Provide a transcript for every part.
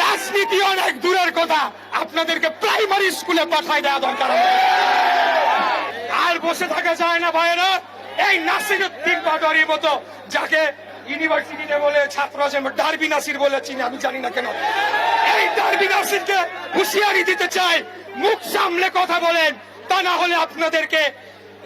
রাজনীতি অনেক দূরের কথা। আপনাদেরকে প্রাইমারি স্কুলে পাঠায় দেওয়া দরকার আর বসে থাকা যায় না ভাইয়েরা। এই নাসির উদ্দিন পাটোয়ারির মতো, যাকে ইউনিভার্সিটিতে বলে ছাত্র আছে, ডারবি নাসির বলে চিনি, আমি জানি না কেন। এই ডারবি নাসিরকে হুঁশিয়ারি দিতে চাই। মুখ সামলে কথা বলেন। তা না হলে আপনাদেরকে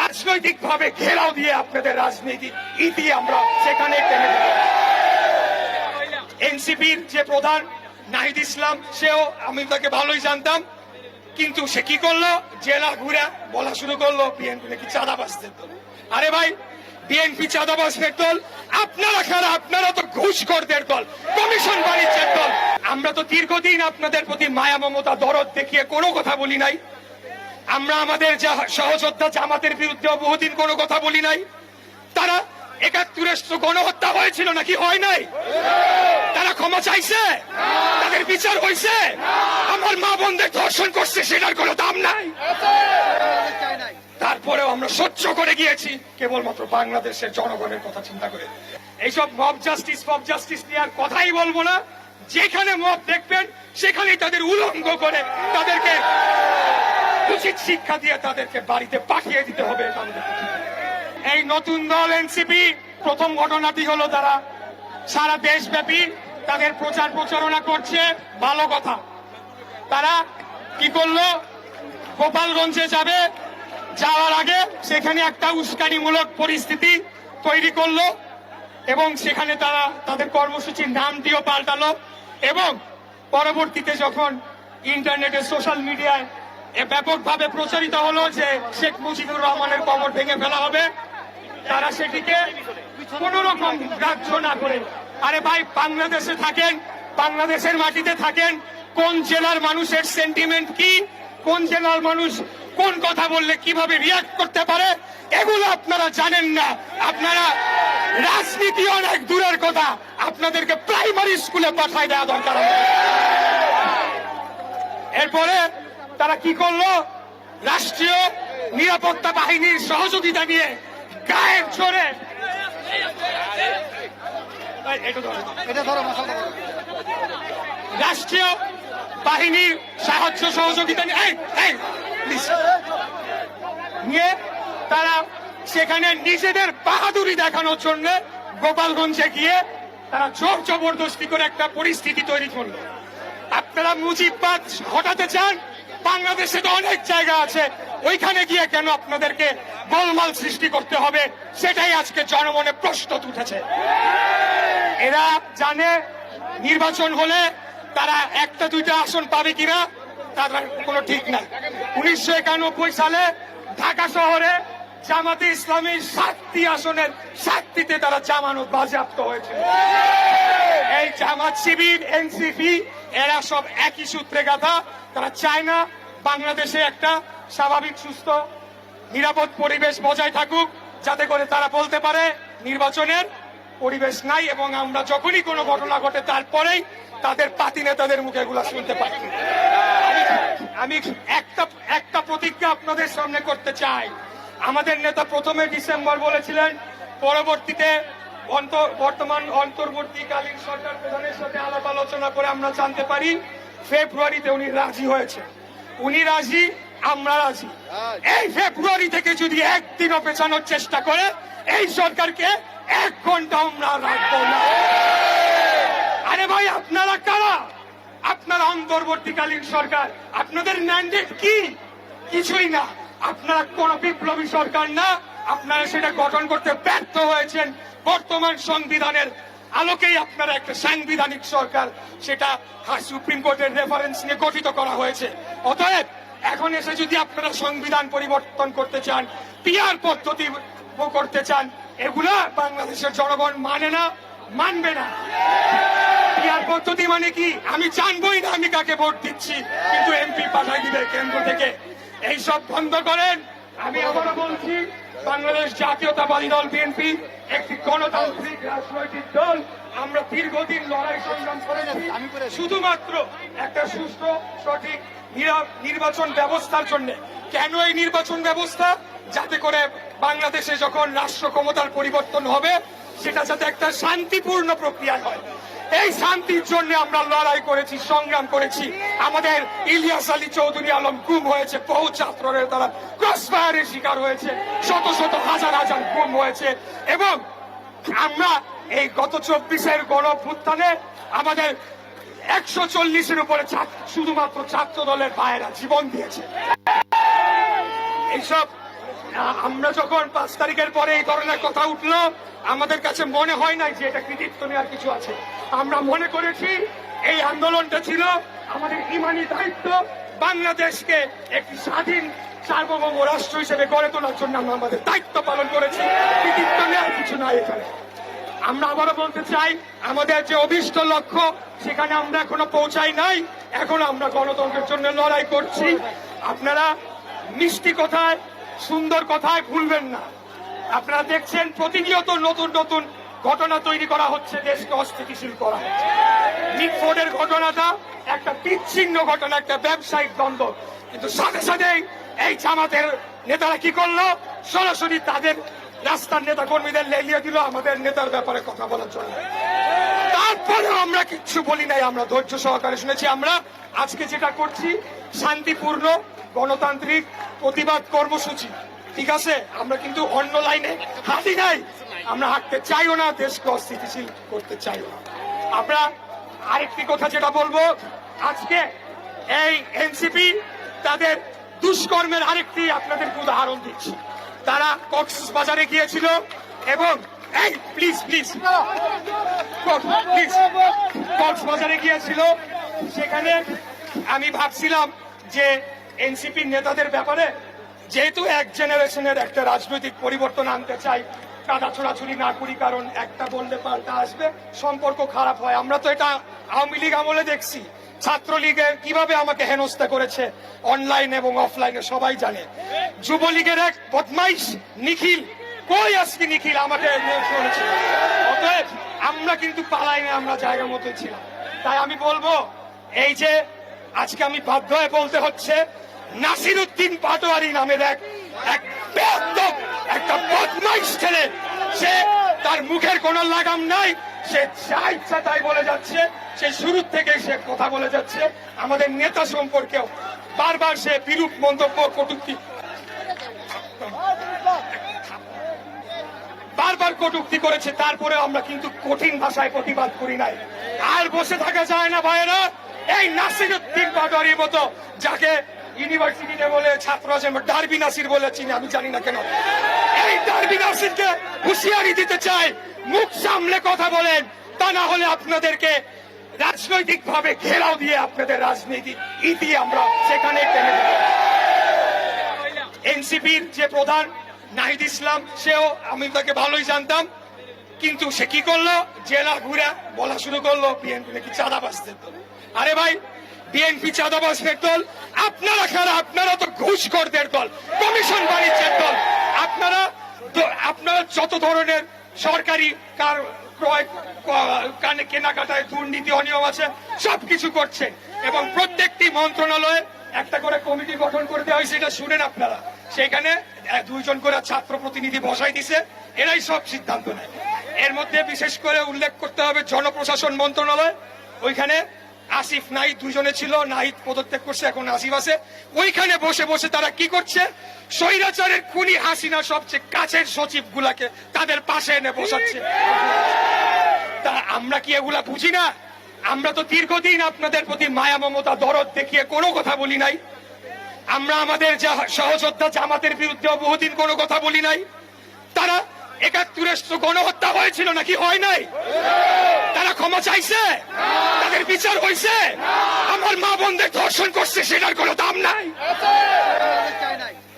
রাজনৈতিক ভাবে ঘেরাও দিয়ে আপনাদের রাজনীতি ইতি আমরা সেখানে এনসিপির যে প্রধান নাহিদ ইসলাম, সেও আমি তাকে ভালোই জানতাম। কিন্তু সে কি করল? জেলা ঘুরে বলা শুরু করল, বিএনপি নাকি চাঁদাবাজদের দল আরে ভাই, বিএনপি চাঁদাবাজদের দল আপনারা খারা, আপনারা তো ঘুষখোরদের দল, কমিশন বাণিজ্যের দল। আমরা তো দীর্ঘদিন আপনাদের প্রতি মায়া, মমতা, দরদ দেখিয়ে কোনো কথা বলি নাই। আমরা আমাদের যা সহযোদ্ধা জামাতের বিরুদ্ধে বহুদিন কোনো কথা বলি নাই। তারা একাত্তরের গণহত্যা হয়েছিল নাকি? হয় নাই। তারা ক্ষমা চাইছে? তাদের বিচার হয়েছে? আমার মা বোনদের ধর্ষণ করছে, সেটার কোনো দাম নাই। তারপরেও আমরা সহ্য করে গিয়েছি, কেবলমাত্র বাংলাদেশের জনগণের কথা চিন্তা করে। এইসব মব জাস্টিস ফব জাস্টিস নিয়ে আর কথাই বলব না। যেখানে মব দেখবেন, সেখানেই তাদের উলঙ্গ করে তাদেরকে উচিত শিক্ষা দিয়ে তাদেরকে বাড়িতে পাঠিয়ে দিতে হবে। আমাদের। এই নতুন দল এনসিপি, প্রথম ঘটনাটি হলো তারা সারা দেশব্যাপী তাদের প্রচার প্রচারণা করছে। ভালো কথা। তারা কি করল? গোপালগঞ্জে যাবে। যাওয়ার আগে সেখানে একটা উস্কানিমূলক পরিস্থিতি তৈরি করল এবং সেখানে তারা তাদের কর্মসূচির নামটিও পাল্টালো এবং পরবর্তীতে যখন ইন্টারনেটে, সোশ্যাল মিডিয়ায় ব্যাপকভাবে প্রচারিত হলো যে শেখ মুজিবুর রহমানের কবর ভেঙে ফেলা হবে তারা সেটিকে কোন রকম গ্রাহ্য না করে। আরে ভাই, বাংলাদেশে থাকেন, বাংলাদেশের মাটিতে থাকেন, কোন জেলার মানুষের সেন্টিমেন্ট কি, কোন জেলার মানুষ কোন কথা বললে কীভাবে রিয়াক্ট করতে পারে, এগুলো আপনারা জানেন না। আপনারা রাজনীতি অনেক দূরের কথা, আপনাদেরকে প্রাইমারি স্কুলে পাঠায় দেওয়া দরকার এরপরে তারা কি করল? রাষ্ট্রীয় নিরাপত্তা বাহিনীর সহযোগিতা নিয়ে গায়ের জোরে রাষ্ট্রীয় বাহিনীর সাহায্য সহযোগিতা। নিয়ে তারা সেখানে নিজেদের বাহাদুরি দেখানোর জন্য গোপালগঞ্জে গিয়ে তারা জোর জবরদস্তি করে একটা পরিস্থিতি তৈরি করল। আপনারা মুজিববাদ হটাতে চান? বাংলাদেশে তো অনেক জায়গা আছে। ওইখানে গিয়ে কেন আপনাদেরকে গোলমাল সৃষ্টি করতে হবে, সেটাই আজকে জনমনে প্রশ্ন উঠেছে এরা জানে নির্বাচন হলে তারা একটা দুইটা আসন পাবে কিনা, তার কোনো ঠিক নাই। উনিশশো একানব্বই সালে ঢাকা শহরে জামাতে ইসলামীর সাতটি আসনের সাতটিতে তারা জামানত বাজেয়াপ্ত হয়েছে। এই জামাত শিবির, এনসিপি, এরা সব একই সূত্রে গাথা। তারা চায় না বাংলাদেশে একটা স্বাভাবিক, সুস্থ নিরাপদ পরিবেশ বজায় থাকুক, যাতে করে তারা বলতে পারে নির্বাচনের পরিবেশ নাই এবং আমরা যখনই কোনো ঘটনা ঘটে তারপরেই তাদের পাতি নেতাদের মুখে এগুলা শুনতে পাই। আমি- একটা একটা প্রতিজ্ঞা আপনাদের সামনে করতে চাই। আমাদের নেতা প্রথমে ডিসেম্বর বলেছিলেন, পরবর্তীতে বর্তমান অন্তর্বর্তীকালীন সরকার প্রধানের সাথে আলাপ আলোচনা করে আমরা জানতে পারি, ফেব্রুয়ারিতে উনি রাজি হয়েছে উনি রাজি আমরা রাজি। এই ফেব্রুয়ারি থেকে যদি একদিনও পেছানোর চেষ্টা করে এই সরকারকে এক ঘণ্টা আমরা রাখব না। আরে ভাই আপনারা কারা? আপনারা অন্তর্বর্তীকালীন সরকার আপনাদের ম্যান্ডেট কি? কিছুই না। আপনারা কোন বিপ্লবী সরকার না। আপনারা সেটা গঠন করতে ব্যর্থ হয়েছেন। বর্তমান সংবিধানের আলোকেই আপনারা একটা সাংবিধানিক সরকার সেটা সুপ্রিম কোর্টের রেফারেন্স নিয়ে গঠিত করা হয়েছে। অতএব এখন এসে যদি আপনারা সংবিধান পরিবর্তন করতে চান পিয়ার পদ্ধতি করতে চান, এগুলা বাংলাদেশের জনগণ মানে না, মানবে না। পিয়ার পদ্ধতি মানে কি? আমি জানবই না আমি কাকে ভোট দিচ্ছি, কিন্তু এমপি পাঠাই দিবে কেন্দ্র থেকে। এইসব বন্ধ করেন। আমি আবারও বলছি, বাংলাদেশ জাতীয়তাবাদী দল, বিএনপি একটি গণতান্ত্রিক রাজনৈতিক দল আমরা দীর্ঘদিন লড়াই সংগ্রাম করেছি। শুধুমাত্র একটা সুস্থ সঠিক নির্বাচন ব্যবস্থার জন্য। কেন এই নির্বাচন ব্যবস্থা? যাতে করে বাংলাদেশে যখন রাষ্ট্র ক্ষমতার পরিবর্তন হবে সেটা যাতে একটা শান্তিপূর্ণ প্রক্রিয়া হয়। এই শান্তির জন্য আমরা লড়াই করেছি, সংগ্রাম করেছি। আমাদের ইলিয়াস আলী চৌধুরী আলম গুম হয়েছে, বহু ছাত্রের তারা ক্রস ফায়ারের শিকার হয়েছে, শত শত হাজার হাজার গুম হয়েছে। এবং আমরা এই গত চব্বিশের গণভ্যুত্থানে আমাদের একশো চল্লিশের উপরে শুধুমাত্র ছাত্র দলের ভাইয়েরা জীবন দিয়েছে। এইসব আমরা যখন পাঁচ তারিখের পরে এই ধরনের কথা উঠল, আমাদের কাছে মনে হয় নাই যে এটা কৃতিত্ব নেওয়ার কিছু আছে। আমরা মনে করেছি এই আন্দোলনটা ছিল আমাদের ইমানি দায়িত্ব বাংলাদেশকে একটি স্বাধীন সার্বভৌম রাষ্ট্র হিসেবে গড়ে তোলার জন্য আমরা আমাদের দায়িত্ব পালন করেছি। কৃতিত্ব নেওয়ার কিছু নাই এখানে। আমরা আবারও বলতে চাই, আমাদের যে অভিষ্ট লক্ষ্য, সেখানে আমরা এখনও পৌঁছাই নাই। এখন আমরা গণতন্ত্রের জন্য লড়াই করছি। আপনারা মিষ্টি কথায় সুন্দর কথায় ভুলবেন না। আপনারা দেখছেন, প্রতিনিয়ত নতুন নতুন ঘটনা তৈরি করা হচ্ছে, দেশকে অস্থিতিশীল করা হচ্ছে। ঘটনাটা একটা বিচ্ছিন্ন ঘটনা, একটা ব্যবসায়িক দ্বন্দ্ব। কিন্তু সাথে সাথেই এই জামাতের নেতারা কি করল? সরাসরি তাদের রাস্তার নেতা কর্মীদের লেলিয়ে দিল, আমাদের নেতার ব্যাপারে কথা বলার জন্য। তারপরে আমরা কিচ্ছু বলি নাই, আমরা ধৈর্য সহকারে শুনেছি। আমরা আজকে যেটা করছি, শান্তিপূর্ণ, গণতান্ত্রিক প্রতিবাদ কর্মসূচি, ঠিক আছে? আমরা কিন্তু অন্য লাইনে হাঁটি নাই। আমরা হাঁটতে চাইও না, দেশকে অস্থিতিশীল করতে চাইও না। আমরা আরেকটি কথা যেটা বলব, আজকে এই এনসিপি তাদের দুষ্কর্মের আরেকটি আপনাদের উদাহরণ দিচ্ছি। তারা কক্সবাজারে গিয়েছিল এবং এই প্লিজ প্লিজ প্লিজ কক্সবাজারে গিয়েছিল। সেখানে আমি ভাবছিলাম যে এনসিপি নেতাদের ব্যাপারে যেহেতু এক জেনারেশনের একটা রাজনৈতিক পরিবর্তন আনতে চাই, কাদা ছোড়াছুড়ি না করি, কারণ একটা বললে পাল্টা আসবে, সম্পর্ক খারাপ হয়। আমরা তো এটা আওয়ামী লীগ আমলে দেখছি। ছাত্রলীগের কীভাবে আমাকে হেনস্থা করেছে, অনলাইন এবং অফলাইনে সবাই জানে। যুবলীগের এক বদমাইশ নিখিল, কই আজকে নিখিল আমাকে অতএব আমরা কিন্তু পালাই না আমরা জায়গা মতো ছিলাম। তাই আমি বলব, এই যে আজকে আমি বাধ্য হয়ে বলতে হচ্ছে নাসির উদ্দিন পাটোয়ারি নামের এক এক একটা বদমাইশ ছেলে। সে তার মুখের কোনো লাগাম নাই, সে যা ইচ্ছা তাই বলে যাচ্ছে, সে শুরু থেকে সে কথা বলে যাচ্ছে। আমাদের নেতা সম্পর্কেও বারবার সে বিরূপ মন্তব্য কটুক্তি। বারবার কটুক্তি করেছে তারপরে আমরা কিন্তু কঠিন ভাষায় প্রতিবাদ করি নাই। আর বসে থাকা যায় না, ভাইয়েরা। এই নাসির উদ্দিন পাটোয়ারির মতো, যাকে ইউনিভার্সিটিতে বলে ছাত্র আছে ডারবি নাসির বলে চিনি, আমি জানি না কেন। এই ডারবি নাসিরকে হুঁশিয়ারি দিতে চাই, মুখ সামলে কথা বলেন, তা না হলে আপনাদেরকে রাজনৈতিক ভাবে ঘেরাও দিয়ে আপনাদের রাজনীতি ইতি আমরা সেখানে টেনে এনসিপির যে প্রধান নাহিদ ইসলাম, সেও আমি তাকে ভালোই জানতাম, কিন্তু সে কি করল? জেলা ঘুরে বলা শুরু করল বিএনপি নাকি চাঁদাবাজদের দল। আরে ভাই, বিএনপি চাঁদাবাজদের দল, আপনারা খারাপ আপনারা তো ঘুষখোরদের দল, কমিশন বাণিজ্যের দল। আপনারা আপনারা যত ধরনের সরকারি কার ক্রয় কানে কেনাকাটায় দুর্নীতি, অনিয়ম আছে, সবকিছু করছেন এবং প্রত্যেকটি মন্ত্রণালয়ে একটা করে কমিটি গঠন করে দেওয়া হয়েছে, এটা শুনেন আপনারা। সেখানে দুইজন করে ছাত্র প্রতিনিধি বসাই দিছে, এরাই সব সিদ্ধান্ত নেয়। এর মধ্যে বিশেষ করে উল্লেখ করতে হবে জনপ্রশাসন মন্ত্রণালয়, ওইখানে আসিফ নাহিদ দুজনে ছিল, নাহিদ পদত্যাগ করছে, এখন আসিফ আছে। ওইখানে বসে বসে তারা কি করছে? স্বৈরাচারের খুনি হাসিনা সবচেয়ে কাছের সচিব গুলাকে তাদের পাশে এনে বসাচ্ছে। তা আমরা কি এগুলা বুঝি না? আমরা তো দীর্ঘদিন আপনাদের প্রতি মায়া, মমতা, দরদ দেখিয়ে কোনো কথা বলি নাই। আমরা আমাদের সহযোদ্ধা জামাতের বিরুদ্ধে বহুদিন কোনো কথা বলি নাই। তারা একাত্তরের গণহত্যা হয়েছিল নাকি? হয় নাই। তারা ক্ষমা চাইছে? তাদের বিচার হয়েছে? আমার মা বোনদের ধর্ষণ করছে, সেটার কোনো দাম নাই।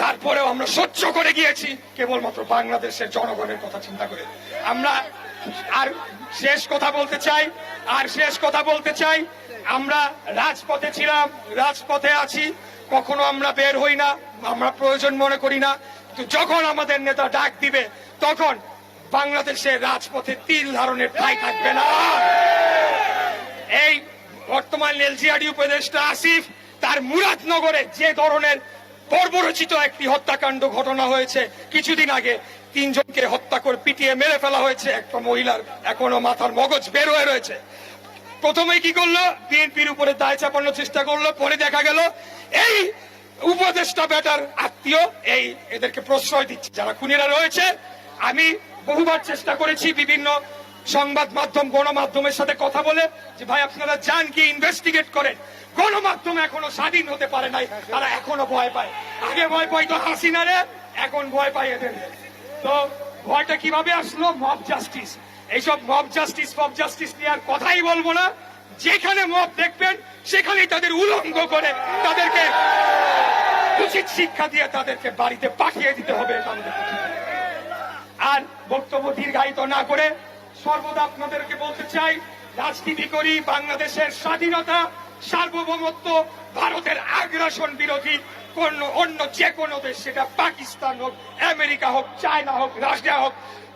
তারপরেও আমরা সহ্য করে গিয়েছি, কেবলমাত্র বাংলাদেশের জনগণের কথা চিন্তা করে। আমরা আর শেষ কথা বলতে চাই, আর শেষ কথা বলতে চাই, আমরা রাজপথে ছিলাম, রাজপথে আছি, কখনো আমরা বের হই না, আমরা প্রয়োজন মনে করি না। যখন আমাদের নেতা ডাক দিবে, তখন বাংলাদেশের রাজপথে তিল ধারণের ঠাই থাকবে না। এই বর্তমান এলজিআরডি উপদেষ্টা আসিফ, তার মুরাদনগরে যে ধরনের বর্বরচিত একটি হত্যাকাণ্ড ঘটনা হয়েছে, কিছুদিন আগে তিনজনকে হত্যা করে পিটিয়ে মেরে ফেলা হয়েছে। একটা মহিলার এখনও মাথার মগজ বের হয়ে রয়েছে। প্রথমে কি করল? বিএনপির উপরে দায় চাপানোর চেষ্টা করল, পরে দেখা গেল, এই উপদেষ্টা বেটার আত্মীয়, এই এদেরকে প্রশ্রয় দিচ্ছে। যারা খুনিরা রয়েছে, আমি বহুবার চেষ্টা করেছি বিভিন্ন সংবাদ মাধ্যম, গণমাধ্যমের সাথে কথা বলে, যে ভাই, আপনারা যান কি ইনভেস্টিগেট করেন? গণমাধ্যম এখনও স্বাধীন হতে পারে নাই, তারা এখনও ভয় পায়। আগে ভয় পাইতো হাসিনারে, এখন ভয় পায় এদের। তো ভয়টা কীভাবে আসলো? মব জাস্টিস এইসব মব জাস্টিস মব জাস্টিস নিয়ে আর কথাই বলব না। যেখানে মব দেখবেন সেখানেই তাদের উলঙ্গ করে তাদেরকে উচিত শিক্ষা দিয়ে তাদেরকে বাড়িতে পাঠিয়ে দিতে হবে আর বক্তব্য দীর্ঘায়িত না করে সর্বদা আপনাদেরকে বলতে চাই, রাজনীতি করি, বাংলাদেশের স্বাধীনতা, সার্বভৌমত্ব, ভারতের আগ্রাসন বিরোধী কোন অন্য যে কোনো দেশ, সেটা পাকিস্তান হোক, আমেরিকা হোক, চায়না হোক, রাশিয়া হোক,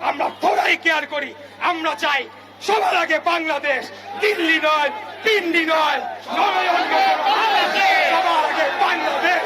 আমরা থোড়াই কেয়ার করি। আমরা চাই সবার আগে বাংলাদেশ দিল্লি নয় পিন্ডি নয় সবার আগে বাংলাদেশ।